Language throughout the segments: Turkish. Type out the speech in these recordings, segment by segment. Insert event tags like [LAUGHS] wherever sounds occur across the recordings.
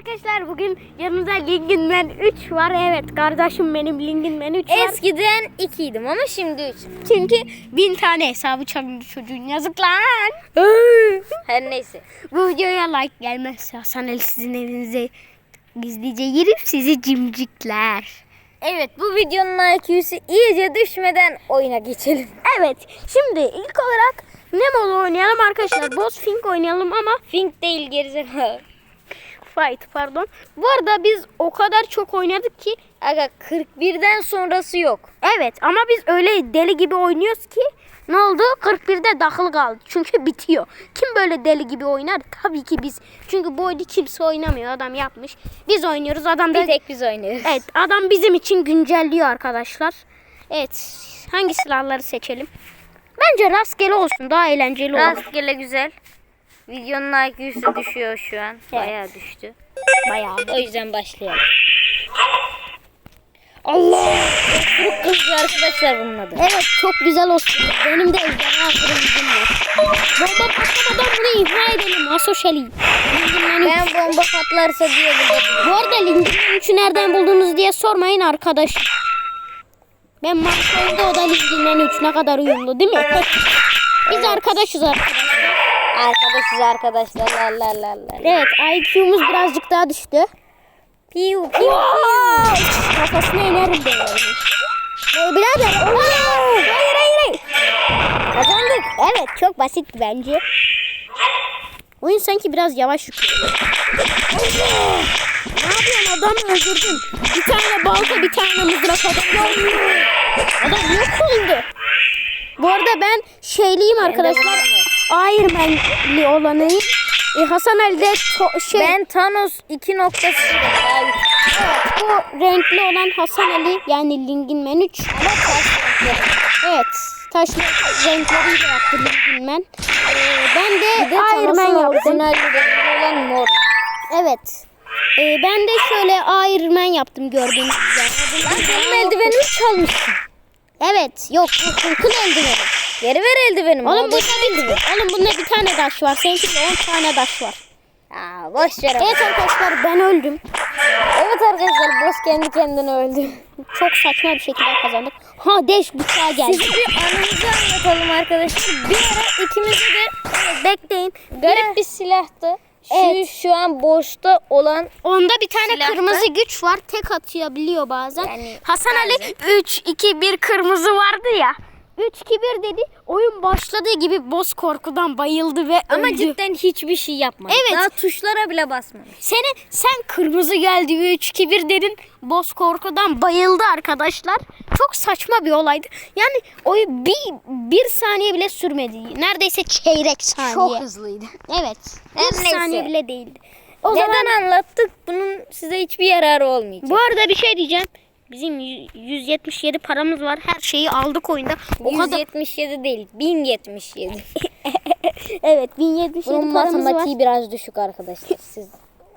Arkadaşlar bugün yanımda Linginman 3 var. Evet kardeşim benim Linginman 3 var. Eskiden ikiydim ama şimdi üç. Çünkü bin tane hesabı çalındı çocuğun yazık lan. Her neyse. Bu videoya like gelmezse Hasan Ali sizin evinize gizlice girip sizi cimcikler. Evet bu videonun IQ'su iyice düşmeden oyuna geçelim. Evet şimdi ilk olarak ne modu oynayalım arkadaşlar? Boss Fink oynayalım ama Fink değil gerizekalı. Fight pardon. Bu arada biz o kadar çok oynadık ki Aga 41'den sonrası yok. Evet ama biz öyle deli gibi oynuyoruz ki ne oldu? 41'de dahil kaldı. Çünkü [LAUGHS] bitiyor. Kim böyle deli gibi oynar? Tabii ki biz. Çünkü bu oyunu kimse oynamıyor. Adam yapmış. Biz oynuyoruz. Adam da Bir tek biz oynuyoruz. Evet, adam bizim için güncelliyor arkadaşlar. Evet. Hangi silahları seçelim? Bence rastgele olsun. Daha eğlenceli olur. Rastgele güzel. Videonun IQ'su düşüyor şu an. Bayağı düştü. Bayağı. O yüzden başlayalım. Allah! Çok kızdı arkadaşlar bunun adı. Evet çok güzel olsun. Benim de ejderha kırmızım var. Bomba patlamadan bunu imha edelim. Asoşali. Ben bomba patlarsa diye burada Bu arada Lincoln 3'ü nereden buldunuz diye sormayın arkadaş. Ben Marco'ydu o da Lincoln 3 ne kadar uyumlu değil mi? Biz arkadaşız arkadaşlar. Arkadaşız arkadaşlar. La la la la. Evet IQ'muz birazcık daha düştü. Piu piu. Kafasına inerim yani. Ee, birader. Hayır hayır hayır. Kazandık. Evet çok basit bence. Oyun sanki biraz yavaş yükliyor. Allah! Ne yapıyorsun adamı öldürdün. Bir tane balta bir tane mızrak adam olmuyor. Adam yok oldu. Bu arada ben şeyliyim arkadaşlar. Iron Man'li olanıyım. E, Hasan Ali de şey. Ben Thanos 2.0 abi. Evet, bu renkli olan Hasan Ali yani Lingin Man 3. Ama ters renkleri. Evet. Taşlı renkleriyle yaptı Lingin Man. Ee, ben de Bir de Iron Man yaptım. rengi olan mor. Evet. Ee, ben de şöyle Iron Man yaptım gördüğünüz gibi. Benim eldivenimi çalmışsın. Evet. Yok Hulk'un eldiveni. Geri ver eldivenimi. Oğlum bunda bir, oğlum bunda bir tane taş var. Seninkinde 10 tane taş var. Aa, boş ver. Evet arkadaşlar ben öldüm. Evet arkadaşlar boss kendi kendine öldü. Çok saçma bir şekilde kazandık. Ha deş bıçağı geldi. Size bir anımızı anlatalım arkadaşlar. Bir ara ikimize de Evet, bekleyin. garip bir silahtı. Şu, Evet. şu an boşta olan Onda bir tane Silahta. kırmızı güç var. Tek atabiliyor bazen. Yani Hasan Ali 3 2 1 kırmızı vardı ya. 3 2 1 dedi. Oyun başladığı gibi boss korkudan bayıldı ve ama öldü. cidden hiçbir şey yapmadı. Evet. Daha tuşlara bile basmamış. Seni sen kırmızı geldi 3 2 1 dedin. Boss korkudan bayıldı arkadaşlar. Çok saçma bir olaydı. Yani oyun bir, bir saniye bile sürmedi. Neredeyse çeyrek saniye. Çok hızlıydı. Evet. Her Bir neyse. saniye bile değildi. O Neden zaman anlattık? Bunun size hiçbir yararı olmayacak. Bu arada bir şey diyeceğim. Bizim y- 177 paramız var. Her şeyi aldık oyunda. O kadar 177 değil, 1077. [LAUGHS] Evet 1077 Bunun paramız var. matematiği biraz düşük arkadaşlar. Siz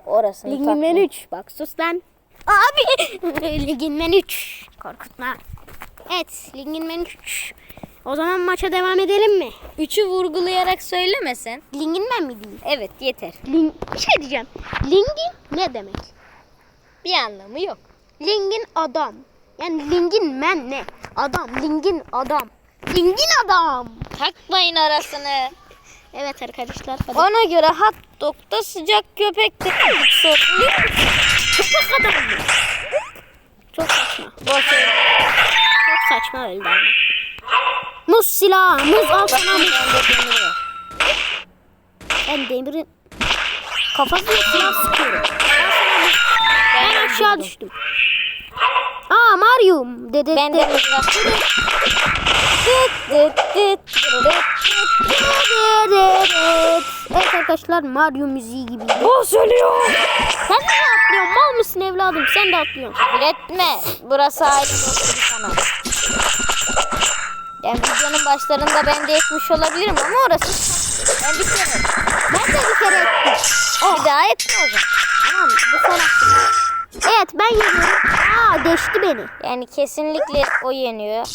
orasını Ligin men takmayın. 3. Bak sus lan. Abi. [LAUGHS] Ligin men 3. Korkutma. Evet. Ligin men 3. O zaman maça devam edelim mi? Üçü vurgulayarak söylemesen. Lingin men mi diyeyim? Evet yeter. Ling bir şey diyeceğim. Lingin ne demek? Bir anlamı yok. Lingin adam. Yani lingin men ne? Adam. Lingin adam. Lingin adam. Takmayın arasını. Evet arkadaşlar. Hadi. Ona göre hot dog'da sıcak köpekte soruluyor. Köpek adam mı? Çok saçma. Boş ver. Çok saçma öldü ama. Muz silahı. Muz al sana. Ben demirin kafasına silah sıkıyorum. Aşağı düştüm. Aa Mario. Dede Ben de. Evet arkadaşlar Mario müziği gibi. Boss ölüyor. Sen de atlıyorsun? Mal mısın evladım? Sen de atlıyorsun. Küfür etme. Burası ayrı bir kanal. Yani videonun başlarında ben de etmiş olabilirim ama orası ben bir kere. Ben de bir kere ettim. Bir daha etme o zaman. Tamam bu son hakkım. Evet ben yeniyorum. Aa deşti beni. Yani kesinlikle o yeniyor.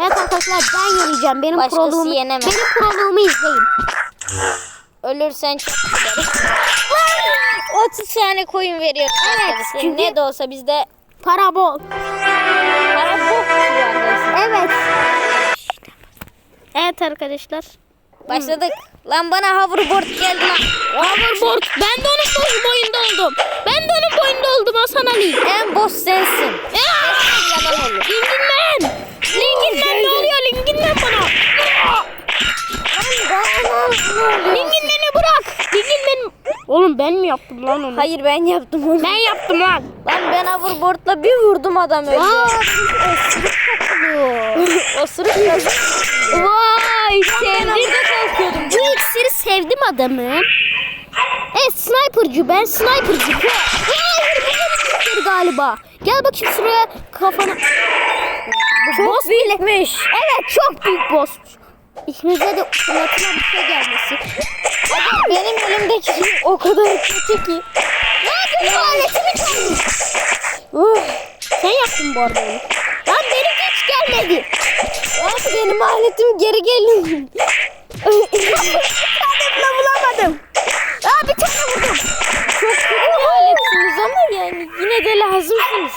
Evet arkadaşlar ben yeneceğim. Benim Başkası proluğumu, yenemez. benim proluğumu izleyin. Ölürsen çok güzel. 30 tane koyun veriyorum. Evet, arkadaşlar. çünkü- Ne de olsa bizde Para bol. para arkadaşlar. Evet. Evet arkadaşlar. Başladık. Lan bana hoverboard geldi lan. Hoverboard. Ben de onun boy- boyunda oldum. Ben de onun boyunda oldum Hasan Ali. En boss sensin. Linginmen. Linginmen ne oluyor Linginmen bana? Linginmen'i bırak. Linginmen. Oğlum ben mi yaptım lan onu? Hayır ben yaptım onu. Ben yaptım lan. Lan ben hoverboardla bir vurdum adam öldü. Aa, Osuruk yazık. Vay Ben sevdim. Sevdim adamı. Evet sniper'cı ben sniper'cı. Hayır galiba. Gel bakayım şuraya kafana. Bu boss. Bitmiş. Evet çok büyük boss. İkimize de suratına bir şey gelmesi. Benim elimdeki o kadar kötü ki. Ne benim aletimi çalmış. Uh, sen yaptın bu arada onu. Lan benimki hiç gelmedi. Abi benim aletim geri gelin. [LAUGHS] Aa bir tane vurdum. Çok kötü aletsiniz ama yani yine de lazımsınız.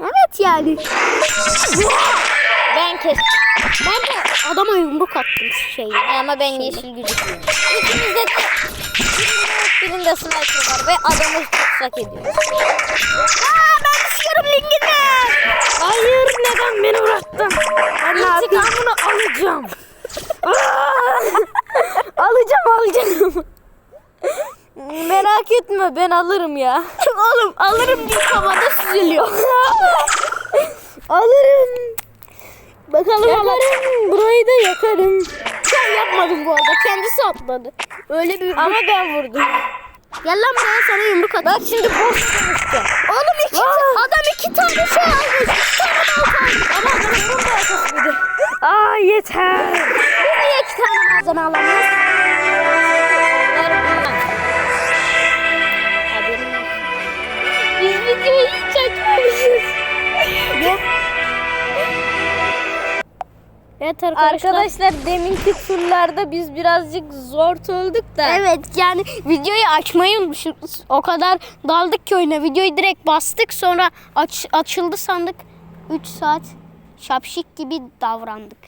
Evet yani. Ben kestim. Ben de adama yumruk attım şeyi. Ama ben yeşil gözüküyorum. İkimizde de birinde sniper var ve adamı tutsak ediyor. Aa ben düşüyorum linginden. Hayır neden beni yapayım? İntikamını alacağım. [LAUGHS] alacağım alacağım. Merak etme ben alırım ya. [LAUGHS] Oğlum alırım diye havada süzülüyor. [LAUGHS] Alırım. Bakalım. Yakarım. Burayı da yakarım. Sen yapmadın bu arada. Kendisi atladı. Öyle bir... Ama ben vurdum. Gel lan buraya sana yumruk atayım. Bak şimdi boş konuşacağım. Oğlum iki adam iki tane şey almış. İki tane. Ama adamın burada arkasıydı. Aa yeter. Biz niye iki tane malzeme alamıyoruz? Videoyu hiç açmamışız. Evet arkadaşlar. Arkadaşlar deminki turlarda biz birazcık zor olduk da. Evet yani videoyu açmayı unutmuşuz. O kadar daldık ki oyuna. Videoyu direkt bastık sonra aç, açıldı sandık. 3 saat şapşik gibi davrandık.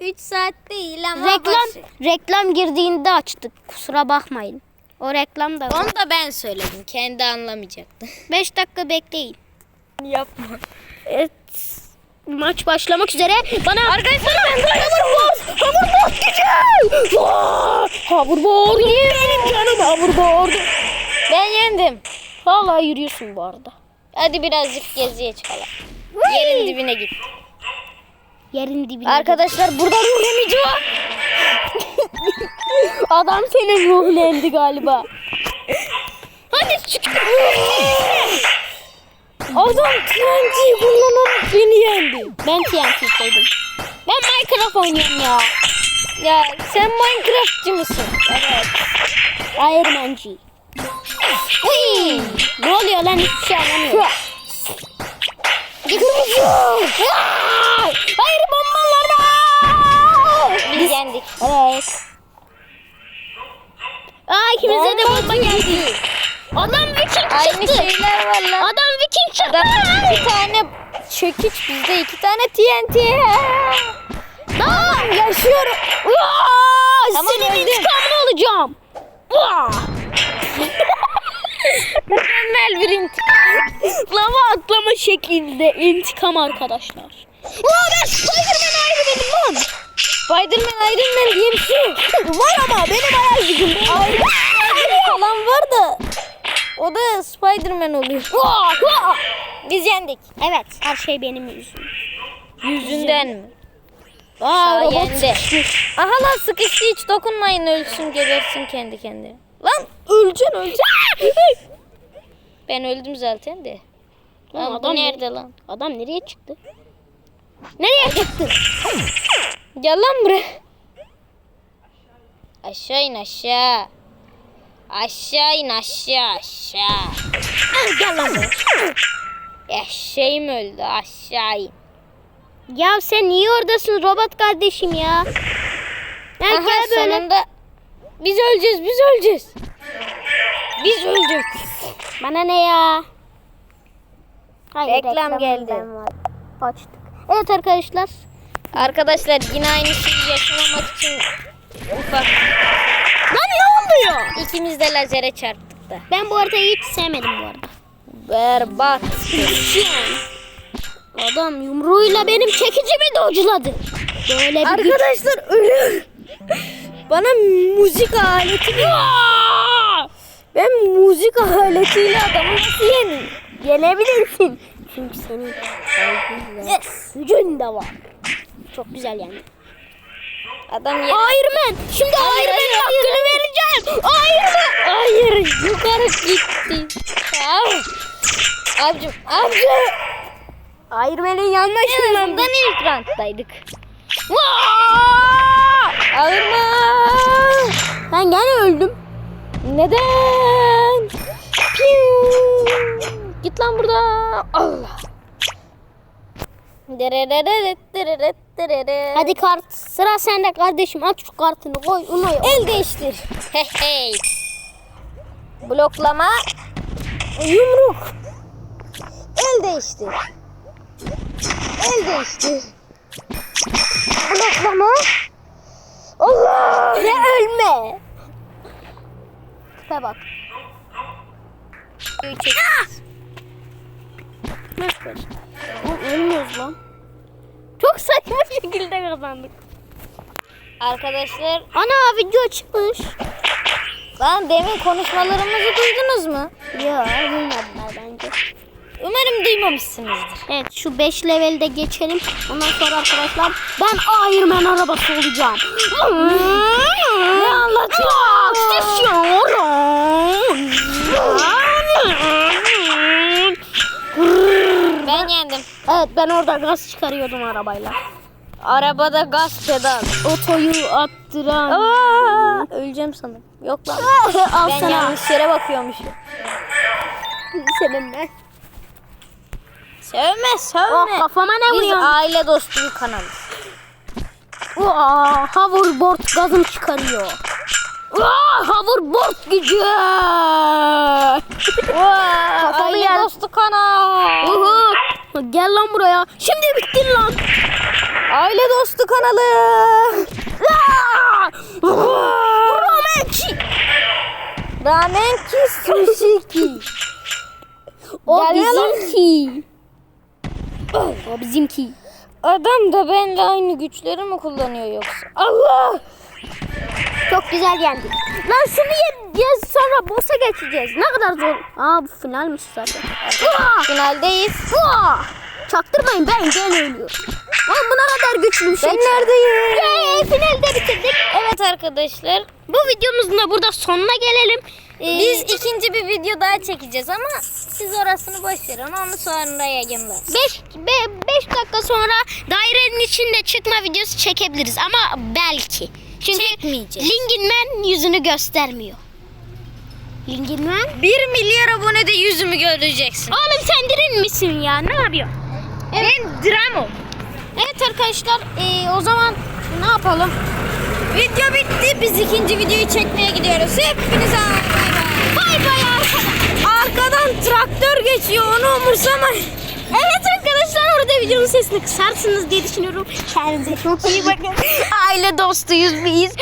3 saat değil ama reklam başı. reklam girdiğinde açtık. Kusura bakmayın. O reklam da Onu da ben söyledim. Kendi anlamayacaktı. [LAUGHS] 5 dakika bekleyin. Yapma. Evet. Maç başlamak üzere. Bana arkadaşlar ben hoverboard. Hoverboard gücü. Hoverboard. Benim canım hoverboard. Ben yendim. Hala yürüyorsun bu arada. Hadi birazcık geziye çıkalım. Yerin dibine git. Yerin dibine. Arkadaşlar burada ruh var. Adam senin ruhunu emdi galiba. Hadi çık. Adam TNT kullanarak beni yendi. Ben TNT'deydim. Ben Minecraft oynuyorum ya. Ya sen Minecraftçı mısın? Evet. Iron Man'ci. Hey! Ne oluyor lan hiçbir şey anlamıyorum. Kırmızı. Hayır. Biz yendik. Evet. Aa ikimize de bomba geldi. Adam Viking Aynı çıktı. şeyler var lan. Adam Viking çıktı. Adam iki tane çekiç bizde iki tane TNT. Tamam yaşıyorum. Tamam, Senin öldüm. intikamını alacağım. Vaa! [LAUGHS] Mükemmel bir intikam. Lava atlama şeklinde intikam arkadaşlar. Aa ben Spiderman ayrı benim lan. Spiderman Iron Man diye bir şey yok. Var ama benim hayal gücüm. Iron Man falan var da o da Spiderman oluyor. Biz yendik. Evet her şey benim yüzüm. Yüzünden mi? Aa robot sıkışmış. Aha lan sıkıştı hiç dokunmayın ölsün gebersin kendi kendine. Lan öleceksin öleceksin. Ben öldüm zaten de. Lan Lan adam nerede lan? Adam nereye çıktı? Nereye çıktı? [LAUGHS] Gel lan buraya. Aşağı in aşağı. Aşağı in aşağı aşağı. Gel lan buraya. Eşeğim öldü aşağı in. Ya sen niye oradasın robot kardeşim ya? Ya Aha gel böyle. sonunda Biz öleceğiz, biz öleceğiz. Biz öldük. Bana ne ya? Hayır, Reklam geldi. reklamından var. Açtık. Evet arkadaşlar. Arkadaşlar yine aynı şeyi yaşamamak için ufak Lan ne oluyor? ikimiz de lazere çarptık da. Ben bu haritayı hiç sevmedim bu arada. Berbat. Adam yumruğuyla benim çekicimi dojladı. Böyle bir güç. Arkadaşlar ölüm. Bana müzik aleti Ben müzik aletiyle adamı nasıl yeneyim? Yenebilirsin. Çünkü senin yes. gücün de var. Çok güzel yani. Adam yen- Iron Man. Şimdi Hayır, Iron Man'in hayır, hakkını vereceğim. Iron Man. Hayır yukarı gitti. Aa. Abicim, abicim. Iron Man'in yanına En ışınlandı. azından ilk ranktaydık. Vaa! Ağırma. Ben gene öldüm. Neden? Piu. Git lan buradan. Allah. Hadi kart. Sıra sende kardeşim. Aç şu kartını koy. Onu El değiştir. Hey hey. Bloklama. Yumruk. El değiştir. El değiştir. Bloklama. Allah. Ve ölme. Tipe bak. Nasıl? Oğlum ölmüyoruz lan. Çok saçma şekilde kazandık. Arkadaşlar Ana video çıkmış. lan demin konuşmalarımızı duydunuz mu? Ya duymadılar bence. Umarım duymamışsınızdır. Evet şu 5 levelde geçelim. Ondan sonra arkadaşlar ben Iron Man arabası olacağım. ne anlatıyor? Ben yendim. evet ben orada gaz çıkarıyordum arabayla. Arabada gaz pedal. Otoyu attıran. Aa, öleceğim sanırım. Yok lan. [LAUGHS] Al Ben sana. yanlış yere bakıyormuşum. Seninle. Sövme Oh, kafama ne Biz vuruyorsun? aile dostu bir kanalız. Aa, hoverboard gazım çıkarıyor. Aa, hoverboard gücü. Kafamı aile yer- dostu kanal. Uhu. Gel lan buraya. Şimdi bittin lan. Aile dostu kanalı. Romançi. Ramen ki sushi ki. O Gel lan. bizimki. O bizimki. Adam da benimle aynı güçleri mi kullanıyor yoksa? Allah! Çok güzel yendik. Lan şunu ye, ye sonra boss'a geçeceğiz. Ne kadar zor. Aa bu finalmiş zaten. Aa! Finaldeyiz. Aa! Çaktırmayın ben gene ölüyorum. Ama buna kadar güçlü bir şey. Ben neredeyim? Yay, finalde bitirdik. Evet arkadaşlar. Bu videomuzun da burada sonuna gelelim. Ee, Biz ikinci bir video daha çekeceğiz ama siz orasını boş verin. Onu sonra yayınlarız. 5 5 dakika sonra dairenin içinde çıkma videosu çekebiliriz ama belki. Çünkü Çekmeyeceğiz. Linginman yüzünü göstermiyor. Linginman? 1 milyar abonede yüzümü göreceksin. Oğlum sen dirin misin ya? Ne yapıyorsun? Ben Dramo. Evet arkadaşlar ee, o zaman ne yapalım? Video bitti. Biz ikinci videoyu çekmeye gidiyoruz. Hepinize bay bay. Bay bay arkadaşlar. Arkadan traktör geçiyor. Onu umursamayın. Evet orada videonun sesini kısarsınız diye düşünüyorum. Kendinize çok iyi bakın. [LAUGHS] Aile dostuyuz biz.